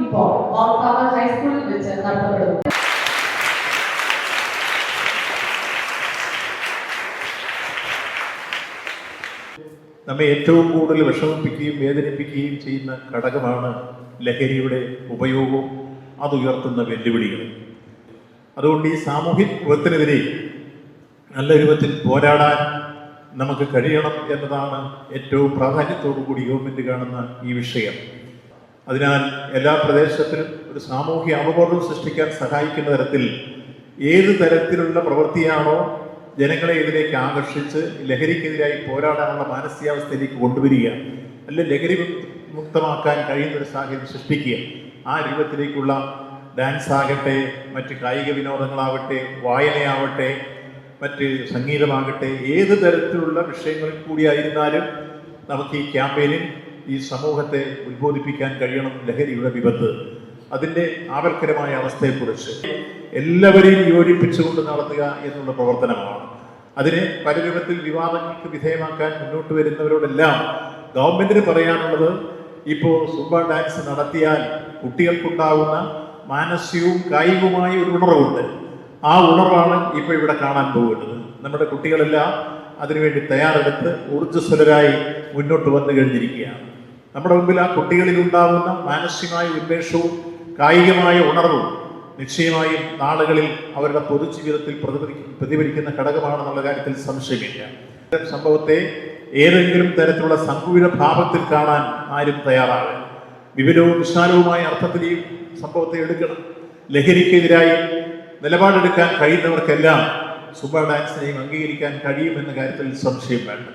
ഇപ്പോൾ ഹൈസ്കൂളിൽ വെച്ച് നടത്തപ്പെടുന്നു. നമ്മെ ഏറ്റവും കൂടുതൽ വിഷമിപ്പിക്കുകയും വേദനിപ്പിക്കുകയും ചെയ്യുന്ന ഘടകമാണ് ലഹരിയുടെ ഉപയോഗവും അത് ഉയർത്തുന്ന വെല്ലുവിളികളും. അതുകൊണ്ട് ഈ സാമൂഹിക വിപത്തിനെതിരെ നല്ല രൂപത്തിൽ പോരാടാൻ നമുക്ക് കഴിയണം എന്നതാണ് ഏറ്റവും പ്രാധാന്യത്തോടു കൂടി ഗവൺമെന്റ് കാണുന്ന ഈ വിഷയം. അതിനാൽ എല്ലാ പ്രദേശത്തിലും ഒരു സാമൂഹ്യ അവബോധം സൃഷ്ടിക്കാൻ സഹായിക്കുന്ന തരത്തിൽ ഏത് തരത്തിലുള്ള പ്രവൃത്തിയാണോ ജനങ്ങളെ ഇതിലേക്ക് ആകർഷിച്ച് ലഹരിക്കെതിരായി പോരാടാനുള്ള മാനസികാവസ്ഥയിലേക്ക് കൊണ്ടുവരിക അല്ലെ ലഹരി മുക്തമാക്കാൻ കഴിയുന്ന ഒരു സാഹചര്യം സൃഷ്ടിക്കുക. ആ രൂപത്തിലേക്കുള്ള ഡാൻസ് ആകട്ടെ മറ്റ് കായിക വിനോദങ്ങളാവട്ടെ വായനയാവട്ടെ മറ്റ് സംഗീതമാകട്ടെ ഏത് തരത്തിലുള്ള വിഷയങ്ങളിൽ കൂടിയായിരുന്നാലും നമുക്ക് ഈ ക്യാമ്പയിനിൽ ഈ സമൂഹത്തെ ഉത്ബോധിപ്പിക്കാൻ കഴിയണം ലഹരിയുടെ വിപത്ത്. അതിന്റെ ആപൽക്കരമായ അവസ്ഥയെക്കുറിച്ച് എല്ലാവരെയും യോജിപ്പിച്ചുകൊണ്ട് നടത്തുക എന്നുള്ള പ്രവർത്തനമാണ്. അതിനെ പല രൂപത്തിൽ വിവാദങ്ങൾക്ക് വിധേയമാക്കാൻ മുന്നോട്ട് വരുന്നവരോടെല്ലാം ഗവൺമെന്റിന് പറയാനുള്ളത് ഇപ്പോൾ സൂപ്പർ ഡാൻസ് നടത്തിയാൽ കുട്ടികൾക്കുണ്ടാകുന്ന മാനസികവും കായികവുമായ ഒരു ഉണർവുണ്ട്. ആ ഉണർവാണ് ഇപ്പോൾ ഇവിടെ കാണാൻ പോകുന്നത്. നമ്മുടെ കുട്ടികളെല്ലാം അതിനുവേണ്ടി തയ്യാറെടുത്ത് ഊർജസ്വലരായി മുന്നോട്ട് വന്നു കഴിഞ്ഞിരിക്കുകയാണ്. നമ്മുടെ മുമ്പിൽ ആ കുട്ടികളിൽ ഉണ്ടാകുന്ന മാനസികമായ ഉന്മേഷവും കായികമായ ഉണർവും നിശ്ചയമായും നാളുകളിൽ അവരുടെ പൊതുജീവിതത്തിൽ പ്രതിഫലിക്കുന്ന പ്രതിഫലിക്കുന്ന ഘടകമാണെന്നുള്ള കാര്യത്തിൽ സംശയമില്ല. ഇത്തരം സംഭവത്തെ ഏതെങ്കിലും തരത്തിലുള്ള സങ്കുചിത ഭാവത്തിൽ കാണാൻ ആരും തയ്യാറാകും വിപുലവും വിശാലവുമായ അർത്ഥത്തിൽ ഈ സംഭവത്തെ എടുക്കണം. ലഹരിക്കെതിരായി നിലപാടെടുക്കാൻ കഴിയുന്നവർക്കെല്ലാം സുബ ഡാൻസിനെയും അംഗീകരിക്കാൻ കഴിയുമെന്ന കാര്യത്തിൽ സംശയം വേണ്ട.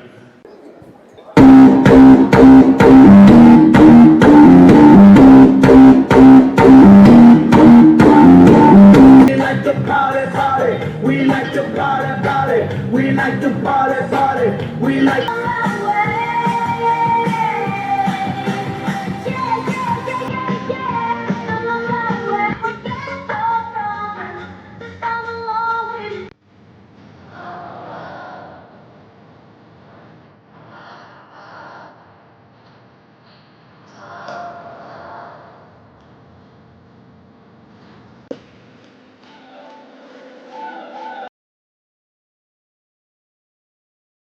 We like to party, party. We like to party, party. We like.